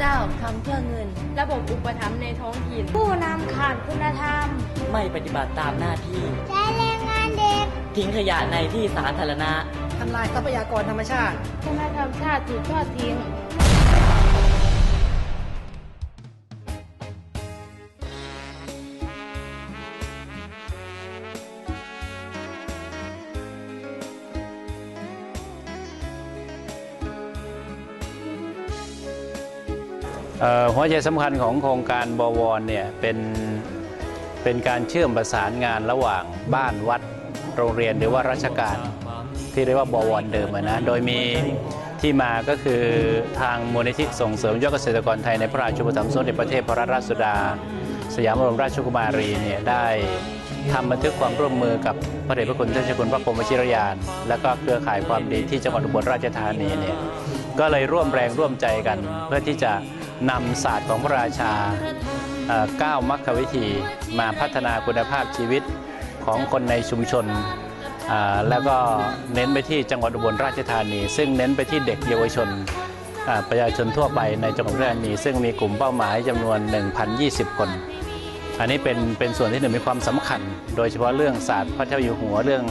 เจ้าทำเพื่อเงิน ระบบอุปถัมภ์ในท้องถิ่น ผู้นำขาดคุณธรรม ไม่ปฏิบัติตามหน้าที่ ใช้แรงงานเด็ก ทิ้งขยะในที่สาธารณะทำลายทรัพยากรธรรมชาติวัฒนธรรมชาติถูกทอดทิ้ง หัวใจสำคัญของโครงการบวรเนี่ยเป็นเป็นการเชื่อมประสานงานระหว่างบ้านวัดโรงเรียนหรือว่าราชการที่เรียกว่าบวรเดิมนะโดยมีที่มาก็คือทางมูลนิธิส่งเสริมยอดเกษตรกรไทยในพระราชูปถัมภ์สมเด็จพระเทพรัตนราชสุดา สยามบรมราชกุมารีเนี่ยได้ทำบันทึกความร่วมมือกับพระเดชพระคุณท่านเจ้าคุณพระพรหมชิรยาน และก็เครือข่ายความดีที่จังหวัดอุบลราชธานีเนี่ยก็เลยร่วมแรงร่วมใจกันเพื่อที่จะ นำศาสตร์ของพระราชาเก้ามรรควิธีมาพัฒนาคุณภาพชีวิตของคนในชุมชน แล้วก็เน้นไปที่จังหวัดอุบลราชธานี ซึ่งเน้นไปที่เด็กเยาวชนประชาชนทั่วไปในจังหวัดราชธานี ซึ่งมีกลุ่มเป้าหมายจำนวน 1,020 คน อันนี้เป็นเป็นส่วนที่หนึ่งมีความสำคัญ โดยเฉพาะเรื่องศาสตร์พระเจ้าอยู่หัวเรื่อง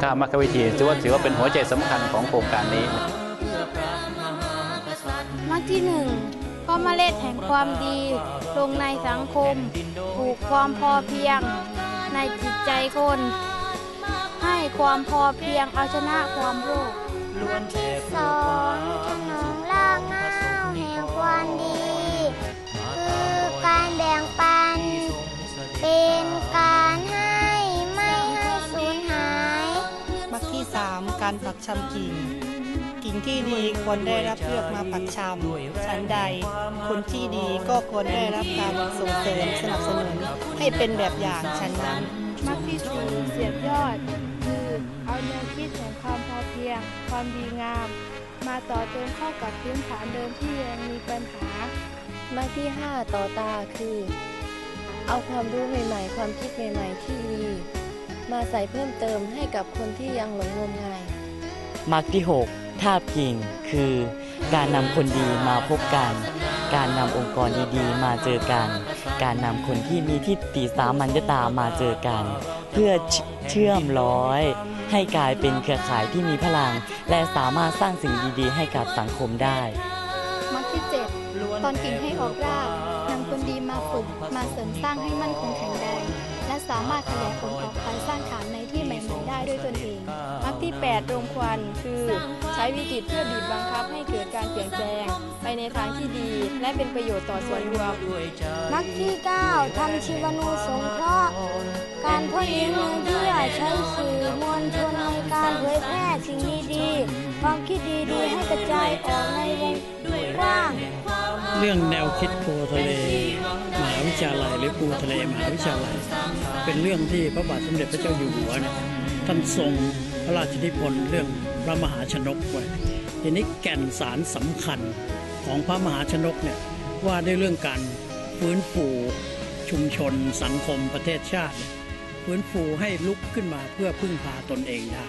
เก้ามรรควิธีถือว่าถือว่าเป็นหัวใจสำคัญของโครงการนี้มักที่หนึ่ง ก็เมล็ดแห่งความดีลงในสังคมปลูกความพอเพียง ในจิตใจคน ให้ความพอเพียงเอาชนะความโลภสองถนอมรากเหง้าแห่งความดี คือการแบ่งปัน เป็นการให้ไม่ให้สูญหาย มักที่3การปักชำกิ่ง กิ่งที่ดีควรได้รับเลือกมาปักชำฉันใด คนที่ดีก็ควรได้รับการส่งเสริมสนับสนุนให้เป็นแบบอย่างฉันนั้น มักที่สี่เสียบยอด คือเอาแนวคิดแห่งความพอเพียง ความดีงาม มาต่อเติมเข้ากับพื้นฐานเดิมที่ยังมีปัญหามาที่ 5 ต่อตาคือ เอาความรู้ใหม่ๆ ความคิดใหม่ ๆ ที่ดี มาใส่เพิ่มเติมให้กับคนที่ยังหลงงมงายมรรคที่ 6 ท่าบกิ่งคือการนำคนดีมาพบกัน การนำองค์กรดีๆ มาเจอกัน การนำคนที่มีทิฏฐิสามัญตามาเจอกัน เพื่อเชื่อมร้อย ให้กลายเป็นเครือข่ายที่มีพลัง และสามารถสร้างสิ่งดีๆ ให้กับสังคมได้มักที่7ตอนกิ่งให้ออกรากนำคนดีมาฝึกมาเสริมสร้างให้มั่นคงแข็งแรง สามารถขยายผลออกไปสร้างฐานในที่ใหม่ๆได้ด้วยตนเองมักที่8รวมควันคือ ใช้วิกฤตเพื่อบีบบังคับให้เกิดการเปลี่ยนแปลง ไปในทางที่ดี และเป็นประโยชน์ต่อส่วนรวมมักที่ 9ทำชีวนูสงเคราะห์การพ่นเลี้ยงเมืองเพื่อใช้สื่อมวลชนในการเผยแพร่สิ่งดีๆความคิดดีๆให้กระจายออกในวงกว้าง เรื่องแนวคิดปูทะเลมหาวิทยาลัยหรือปูทะเลมหาวิทยาลัย เป็นเรื่องที่พระบาทสมเด็จพระเจ้าอยู่หัวเนี่ยท่านทรงพระราชนิพนธ์เรื่องพระมหาชนกไว้ทีนี้แก่นสารสำคัญของพระมหาชนกเนี่ยว่าด้วยเรื่องการฟื้นฟูชุมชนสังคมประเทศชาติ ฟื้นฟูให้ลุกขึ้นมาเพื่อพึ่งพาตนเองได้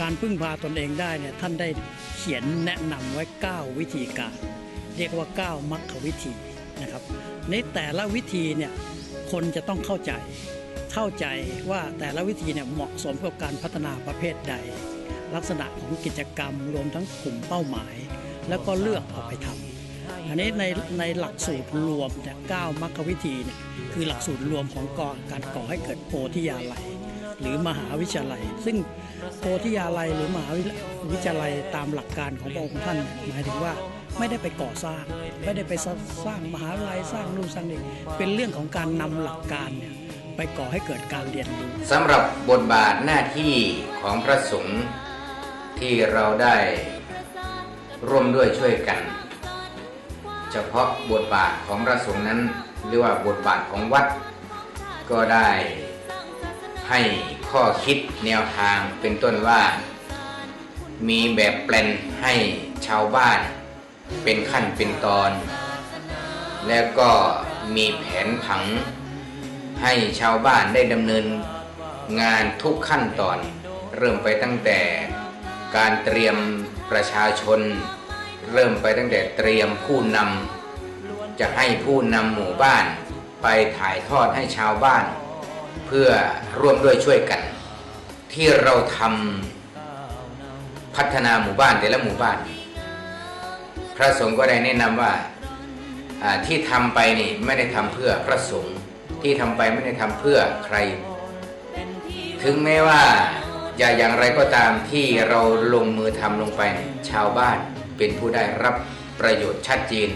การพึ่งพาตนเองได้เนี่ยท่านได้เขียนแนะนำไว้ 9 วิธีการ เรียกว่า 9มรรควิธีนะครับ ในแต่ละวิธีเนี่ยคนจะต้องเข้าใจ เข้าใจว่าแต่ละวิธีเนี่ยเหมาะสมกับการพัฒนาประเภทใด ลักษณะของกิจกรรมรวมทั้งกลุ่มเป้าหมาย แล้วก็เลือกเอาไปทำอันนี้ในในหลักสูตรรวมเนี่ย9มรรควิธีเนี่ยคือหลักสูตรรวมของก่อการก่อให้เกิดโพธิยาลัยหรือมหาวิทยาลัย ซึ่งโพธิยาลัยหรือมหาวิทยาลัยตามหลักการของพระองค์ท่านหมายถึงว่า ไม่ได้ไปก่อสร้าง ไม่ได้ไปสร้างมหาวิทยาลัยสร้างนู่นสร้างนี่เป็นเรื่องของการนำหลักการเนี่ยไปก่อให้เกิดการเรียนรู้สำหรับบทบาทหน้าที่ของพระสงฆ์ที่เราได้ร่วมด้วยช่วยกัน เฉพาะบทบาทของพระสงฆ์นั้นหรือว่าบทบาทของวัด ก็ได้ให้ข้อคิดแนวทางเป็นต้นว่า มีแบบแปลนให้ชาวบ้าน เป็นขั้นเป็นตอน แล้วก็มีแผนผังให้ชาวบ้านได้ดำเนินงานทุกขั้นตอน เริ่มไปตั้งแต่การเตรียมประชาชน เริ่มไปตั้งแต่เตรียมผู้นำจะให้ผู้นำหมู่บ้าน ไปถ่ายทอดให้ชาวบ้าน เพื่อร่วมด้วยช่วยกัน ที่เราทำพัฒนาหมู่บ้านแต่ละหมู่บ้าน ระสงฆ์ก็ได้แนะนำว่าอ่าที่ทำไปนี่ไม่ได้ทำเพื่อพระสงฆ์ที่ทำไปไม่ได้ทำเพื่อใคร ถึงแม้ว่าอย่าอย่างไรก็ตามที่เราลงมือทำลงไปเนี่ยชาวบ้านเป็นผู้ได้รับประโยชน์ชัดเจน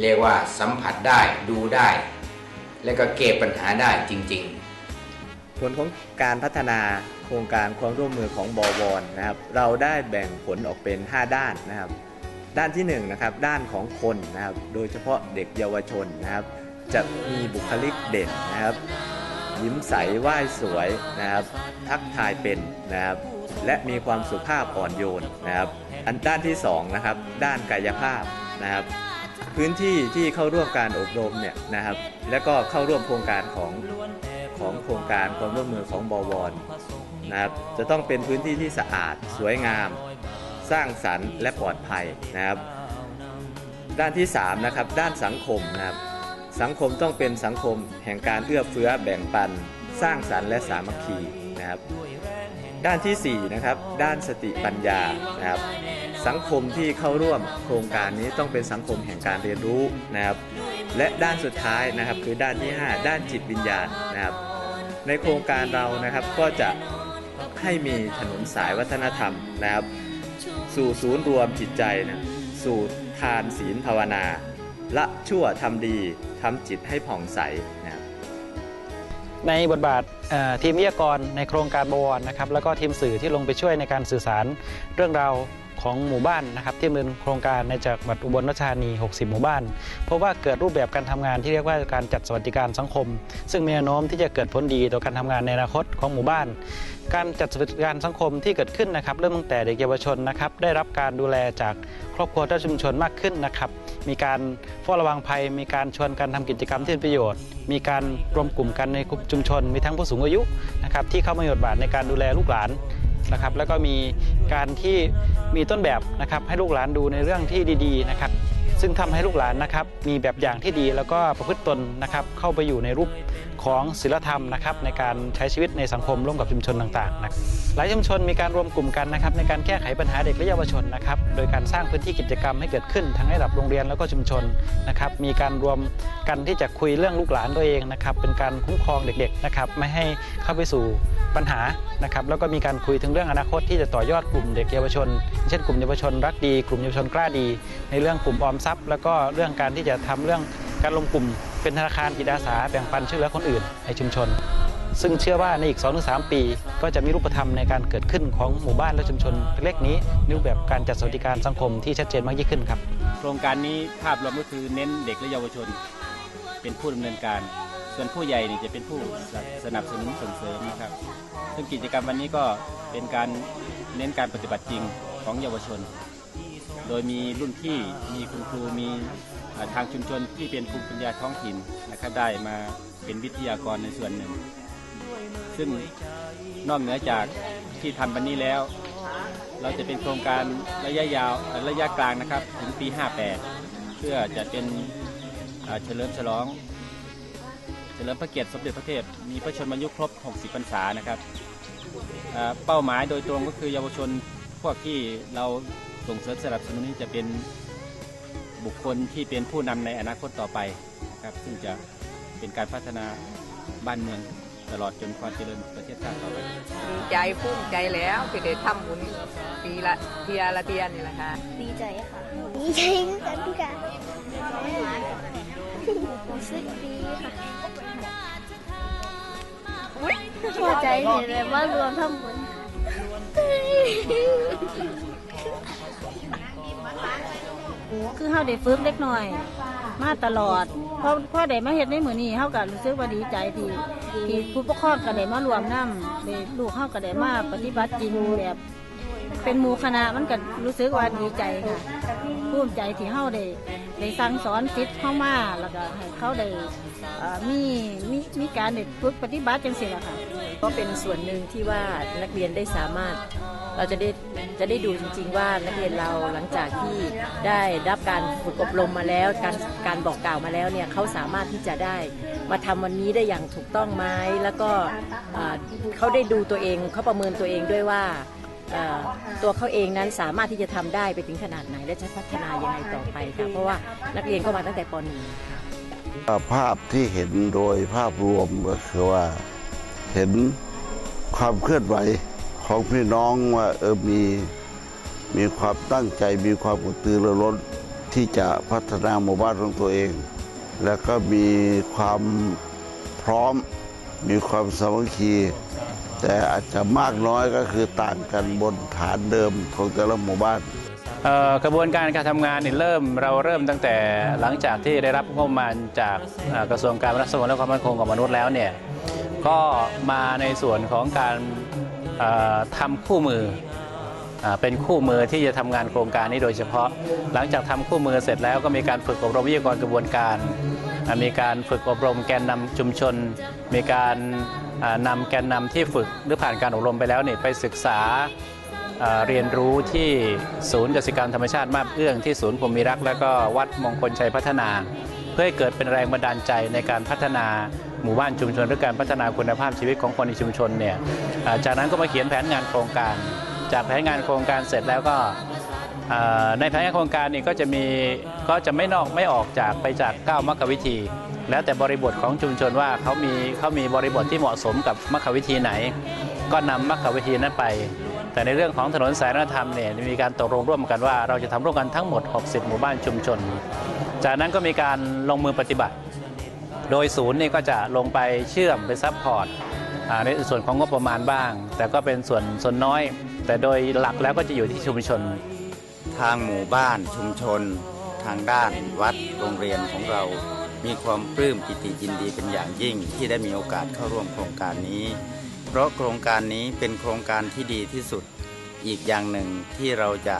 เรียกว่าสัมผัสได้ดูได้ และก็แก้ปัญหาได้จริง ๆ ผลของการพัฒนาโครงการความร่วมมือของบวรนะครับ เราได้แบ่งผลออกเป็น 5 ด้านนะครับ ด้านที่1นงนะครับด้านของคนนะครับโดยเฉพาะเด็กเยาวชนนะครับ จะมีบุคลิกเด่นนะครับ ยิ้มใสไหว้สวยนะครับ ทักทายเป็นนะครับ และมีความสุภาพอ่อนโยนนะครับ อันด้านที่2นะครับด้านกายภาพนะครับ พื้นที่ที่เข้าร่วมการอบรมเนี่ยนะครับ และก็เข้าร่วมโครงการของของโครงการความร่วมมือของบวรนะครับจะต้องเป็นพื้นที่ที่สะอาดสวยงาม สร้างสรรค์และปลอดภัยนะครับ ด้านที่3นะครับด้านสังคมนะครับสังคมต้องเป็นสังคมแห่งการเอื้อเฟื้อแบ่งปัน สร้างสรรค์และสามัคคีนะครับ ด้านที่4นะครับด้านสติปัญญานะครับสังคมที่เข้าร่วมโครงการนี้ต้องเป็นสังคมแห่งการเรียนรู้นะครับ และด้านสุดท้ายนะครับคือด้านที่ 5 ด้านจิตวิญญาณนะครับ ในโครงการเรานะครับก็จะให้มีถนนสายวัฒนธรรมนะครับ สู่ศูนย์รวมจิตใจนะสู่ทานศีลภาวนา ละชั่วทำดีทำจิตให้ผ่องใสนะครับในบทบาททีมวิทยากรในโครงการบวรนะครับแล้วก็ทีมสื่อที่ลงไปช่วยในการสื่อสารเรื่องราวของหมู่บ้านนะครับที่เป็นโครงการในจังหวัดอุบลราชธานี 60 หมู่บ้าน เพราะว่าเกิดรูปแบบการทำงานที่เรียกว่าการจัดสวัสดิการสังคม ซึ่งมีแนวโน้มที่จะเกิดผลดีต่อการทำงานในอนาคตของหมู่บ้าน การจัดสวัสดิการสังคมที่เกิดขึ้นนะครับ เริ่มตั้งแต่เด็กเยาวชนนะครับ ได้รับการดูแลจากครอบครัวและชุมชนมากขึ้นนะครับ มีการเฝ้าระวังภัย มีการชวนกันทำกิจกรรมที่เป็นประโยชน์ มีการรวมกลุ่มกันในกลุ่มชุมชน มีทั้งผู้สูงอายุนะครับที่เข้ามามีบทบาทในการดูแลลูกหลานนะครับ แล้วก็มีการที่มีต้นแบบนะครับให้ลูกหลานดูในเรื่องที่ดี ๆ นะครับ ซึ่งทำให้ลูกหลานนะครับมีแบบอย่างที่ดีแล้วก็ประพฤติตนนะครับเข้าไปอยู่ในรูปของศีลธรรมนะครับในการใช้ชีวิตในสังคมร่วมกับชุมชนต่างๆนะหลายชุมชนมีการรวมกลุ่มกันนะครับในการแก้ไขปัญหาเด็กและเยาวชนนะครับโดยการสร้างพื้นที่กิจกรรมให้เกิดขึ้นทั้งระดับโรงเรียนแล้วก็ชุมชนนะครับมีการรวมกันที่จะคุยเรื่องลูกหลานตัวเองนะครับเป็นการคุ้มครองเด็กๆนะครับไม่ให้เข้าไปสู่ปัญหานะครับแล้วก็มีการคุยถึงเรื่องอนาคตที่จะต่อยอดกลุ่มเด็กเยาวชน เช่นกลุ่มเยาวชนรักดี กลุ่มเยาวชนกล้าดี ในเรื่องกลุ่มออมทรัพย์ แล้วก็เรื่องการที่จะทำเรื่องการลงกลุ่ม เป็นธนาคารจิตอาสาแบ่งปันช่วยเหลือคนอื่นในชุมชน ซึ่งเชื่อว่าในอีก 2-3 ปี ก็จะมีรูปธรรมในการเกิดขึ้นของหมู่บ้านและชุมชนเล็กนี้ในรูปแบบการจัดสวัสดิการสังคมที่ชัดเจนมากยิ่งขึ้นครับ โครงการนี้ภาพรวมก็คือเน้นเด็กและเยาวชน เป็นผู้ดำเนินการ ส่วนผู้ใหญ่นี่จะเป็นผู้สนับสนุนส่งเสริมนะครับ ซึ่งกิจกรรมวันนี้ก็เป็นการเน้นการปฏิบัติจริงของเยาวชน โดยมีรุ่นพี่มีคุณครูมีทางชุมชนที่เป็นภูมิปัญญาท้องถิ่นนะครับได้มาเป็นวิทยากรในส่วนหนึ่ง ซึ่งนอกเหนือจากที่ทำวันนี้แล้ว เราจะเป็นโครงการระยะยาวระยะกลางนะครับถึงปี 58 เพื่อจะเป็นเฉลิมฉลอง เฉลิมพระเกียรติสมเด็จพระเทพมีพระชนมายุครบ 60 พรรษานะครับเป้าหมายโดยตรงก็คือเยาวชนพวกที่เรา ส่งเสริมสนับสนุนนี้จะเป็นบุคคลที่เป็นผู้นำในอนาคตต่อไปนะครับ ซึ่งจะเป็นการพัฒนาบ้านเมืองตลอดจนความเจริญประเทศชาติต่อไปดีใจภูมิใจแล้วที่ได้ทำบุญปีละเทียละเทียนี่แหละค่ะดีใจค่ะดีใจกันค่ะรู้สึกดีค่ะพอใจเห็นเลยว่ารวมทั้งหมด คือเฮาได้ฝึกเล็กน้อย มาตลอดเพราะพ่อได้มาเฮ็ดในมื้อนี้เฮาก็รู้สึกว่าดีใจที่ที่ผู้ปกครองก็ได้มารวมนำได้ลูกเฮาก็ได้มาปฏิบัติจริงแบบเป็นหมู่คณะมันก็รู้สึกว่าดีใจค่ะภูมิใจที่เฮาได้ได้สั่งสอนศิษย์เฮามาแล้วก็ให้เขาได้มีมีมีการได้ฝึกปฏิบัติจังซี่ล่ะค่ะ ก็เป็นส่วนหนึ่งที่ว่านักเรียนได้สามารถเราจะได้ จะได้ดูจริง ๆ ว่านักเรียนเราหลังจากที่ได้รับการฝึกอบรมมาแล้ว การการบอกกล่าวมาแล้วเนี่ยเขาสามารถที่จะได้มาทำวันนี้ได้อย่างถูกต้องไหมแล้วก็เขาได้ดูตัวเองเขาประเมินตัวเองด้วยว่าตัวเขาเองนั้นสามารถที่จะทำได้ไปถึงขนาดไหน และจะพัฒนายังไงต่อไปค่ะเพราะว่านักเรียนก็มาตั้งแต่ป .1 ภาพที่เห็นโดยภาพรวมก็คือว่าเห็นความเคลื่อนไหว ของพี่น้องว่าเออมีมีความตั้งใจมีความกระตือรือร้นที่จะพัฒนาหมู่บ้านของตัวเอง แล้วก็มีความพร้อมมีความสามัคคีแต่อาจจะมากน้อยก็คือต่างกันบนฐานเดิมของแต่ละหมู่บ้านกระบวนการการทำงานนี่เริ่มเราเริ่มตั้งแต่หลังจากที่ได้รับงบประมาณจากกระทรวงการพัฒนาสังคมและความมั่นคงของมนุษย์แล้วเนี่ยก็มาในส่วนของการ ทำคู่มือเป็นคู่มือที่จะทำงานโครงการนี้โดยเฉพาะ หลังจากทำคู่มือเสร็จแล้วก็มีการฝึกอบรมวิทยากรกระบวนการ มีการฝึกอบรมแกนนำชุมชน มีการอ่านำแกนนำที่ฝึกหรือผ่านการอบรมไปแล้วเนี่ยไปศึกษาเรียนรู้ที่ศูนย์กสิกรรมธรรมชาติมาบเอื้องที่ศูนย์ภูมิรัก และก็วัดมงคลชัยพัฒนา เพื่อให้เกิดเป็นแรงบันดาลใจในการพัฒนา หมู่บ้านชุมชนหรือการพัฒนาคุณภาพชีวิตของคนในชุมชนเนี่ยจากนั้นก็มาเขียนแผนงานโครงการ จากแผนงานโครงการเสร็จแล้วก็ในแผนงานโครงการนี่ก็จะมีก็จะไม่นอกไม่ออกจากไปจาก9มรรควิธี แล้วแต่บริบทของชุมชนว่าเขามีเขามีบริบทที่เหมาะสมกับมรรควิธีไหน ก็นำมรรควิธีนั้นไป แต่ในเรื่องของถนนสายนธรรมเนี่ยมีการตกลงร่วมกันว่า เราจะทำร่วมกันทั้งหมด 60 หมู่บ้านชุมชน จากนั้นก็มีการลงมือปฏิบัติ โดยศูนย์นี่ก็จะลงไปเชื่อมไปซัพพอร์ตในส่วนของงบประมาณบ้าง แต่ก็เป็นส่วนส่วนน้อย แต่โดยหลักแล้วก็จะอยู่ที่ชุมชน ทางหมู่บ้านชุมชน ทางด้านวัดโรงเรียนของเรา มีความปลื้มปิติยินดีเป็นอย่างยิ่งที่ได้มีโอกาสเข้าร่วมโครงการนี้ เพราะโครงการนี้เป็นโครงการที่ดีที่สุดอีกอย่างหนึ่งที่เราจะ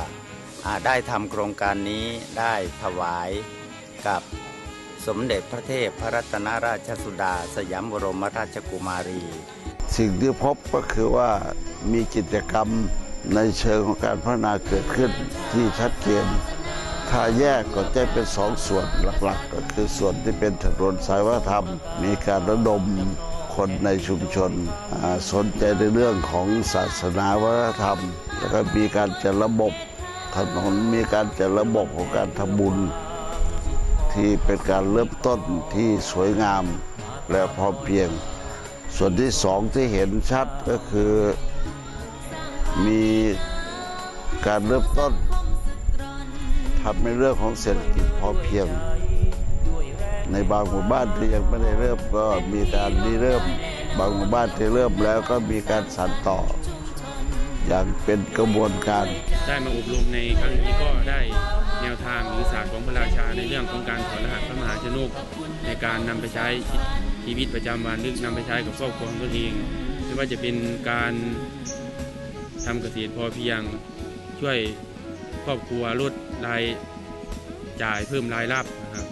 าได้ทำโครงการนี้ได้ถวายกับ สมเด็จพระเทพพระรัตนราชสุดา สยามบรมราชกุมารี สิ่งที่พบก็คือว่ามีกิจกรรมในเชิงของการพัฒนาเกิดขึ้นที่ชัดเจนถ้าแยกก็จะเป็นสองส่วนหลักๆ ก็คือส่วนที่เป็นถนนสายวัฒนธรรม มีการระดมคนในชุมชนสนใจในเรื่องของศาสนาวัฒนธรรม แล้วก็มีการจัดระบบถนนมีการจัดระบบของการทำบุญ ที่เป็นการเริ่มต้นที่สวยงามและพอเพียง ส่วนที่สองที่เห็นชัดก็คือ มีการเริ่มต้นทำในเรื่องของเศรษฐกิจพอเพียง ในบางหมู่บ้านที่ยังไม่ได้เริ่มก็มีการริเริ่ม บางหมู่บ้านที่เริ่มแล้วก็มีการสานต่อ อย่างเป็นกระบวนการ ได้มาอบรมในครั้งนี้ก็ได้ แนวทางหรือศาสตร์ของพระราชาในเรื่องของการถอดรหัสพระมหาชนก ในการนำไปใช้ชีวิตประจำวันหรือนำไปใช้กับครอบครัวของตนเองไม่ว่าจะเป็นการทำเกษตรพอเพียง ช่วยครอบครัวลดรายจ่ายเพิ่มรายรับนะครับ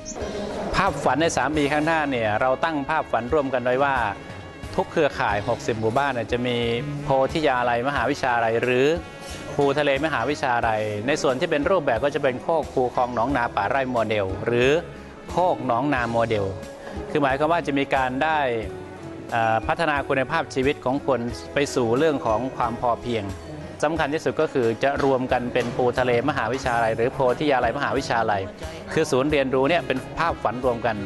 ภาพฝันใน 3 ปีข้างหน้าเนี่ยเราตั้งภาพฝันร่วมกันไว้ว่า ทุกเครือข่าย 60 หมู่บ้านจะมีโพธิยาลัยมหาวิชาลัยหรือ ภูทะเลมหาวิชาลัยในส่วนที่เป็นรูปแบบก็จะเป็นโคกภูคลองหนองนาป่าไร่โมเดล หรือโคกหนองนาโมเดล คือหมายความว่าจะมีการได้พัฒนาคุณภาพชีวิตของคนไปสู่เรื่องของความพอเพียงสำคัญที่สุดก็คือจะรวมกันเป็นภูทะเลมหาวิชาลัย หรือโพธิยาลัยมหาวิชาลัย คือศูนย์เรียนรู้เนี่ยเป็นภาพฝันรวมกัน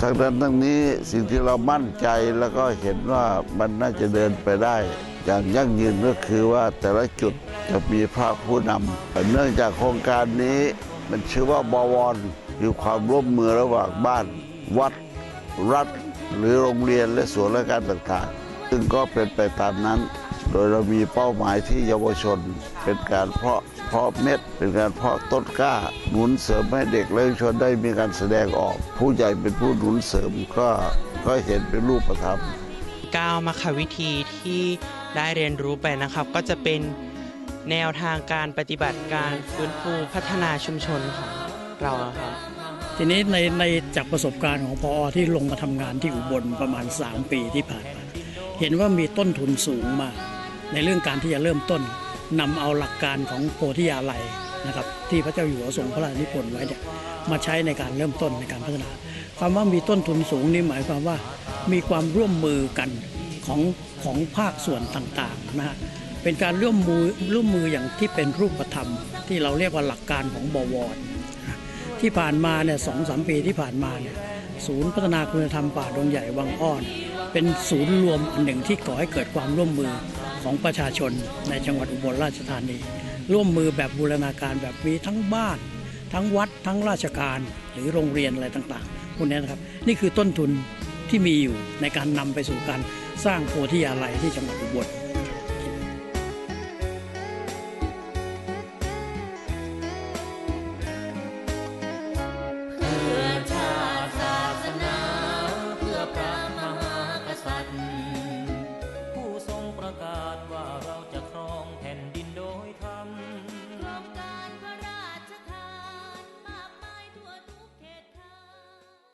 ทั้งนั้นทั้งนี้สิ่งที่เรามั่นใจแล้วก็เห็นว่ามันน่าจะเดินไปได้ อย่างยั่งยืนก็คือว่าแต่ละจุดจะมีพระผู้นำเนื่องจากโครงการนี้มันชื่อว่าบวรคือความร่วมมือระหว่างบ้าน วัด รัฐ หรือโรงเรียนและส่วนราชการต่างๆ ซึ่งก็เป็นไปตามนั้น โดยเรามีเป้าหมายที่เยาวชน เป็นการเพาะเพาะเม็ด เป็นการเพาะต้นกล้าหนุนเสริมให้เด็กและเยาวชนได้มีการแสดงออก ผู้ใหญ่เป็นผู้หนุนเสริมก็ก็เห็นเป็นรูปธรรม 9มรรควิธีที่ได้เรียนรู้ไปนะครับ ก็จะเป็นแนวทางการปฏิบัติการฟื้นฟูพัฒนาชุมชนของเราครับทีนี้ในในจากประสบการณ์ของพอที่ลงมาทำงานที่อุบลประมาณ 3 ปีที่ผ่านมาเห็นว่ามีต้นทุนสูงมาก ในเรื่องการที่จะเริ่มต้นนำเอาหลักการของโพธิยาลัยนะครับที่พระเจ้าอยู่หัวทรงพระราชนิพนธ์ไว้เนี่ยมาใช้ในการเริ่มต้นในการพัฒนาคำว่ามีต้นทุนสูงนี่หมายความว่า มีความร่วมมือกันของของภาคส่วนต่างๆนะฮะเป็นการร่วมมือร่วมมืออย่างที่เป็นรูปธรรม ที่เราเรียกว่าหลักการของบวรที่ผ่านมาเนี่ยสองสามปีที่ผ่านมาเนี่ยศูนย์พัฒนาคุณธรรมป่าดงใหญ่วังอ้อน เป็นศูนย์รวมอันหนึ่งที่ก่อให้เกิดความร่วมมือของประชาชนในจังหวัดอุบลราชธานี ร่วมมือแบบบูรณาการแบบมีทั้งบ้าน ทั้งวัดทั้งราชการหรือโรงเรียนอะไรต่างๆพวกนี้นะครับ นี่คือต้นทุน ที่มีอยู่ในการนำไปสู่การสร้างโพธิยาลัยที่จังหวัดอุบล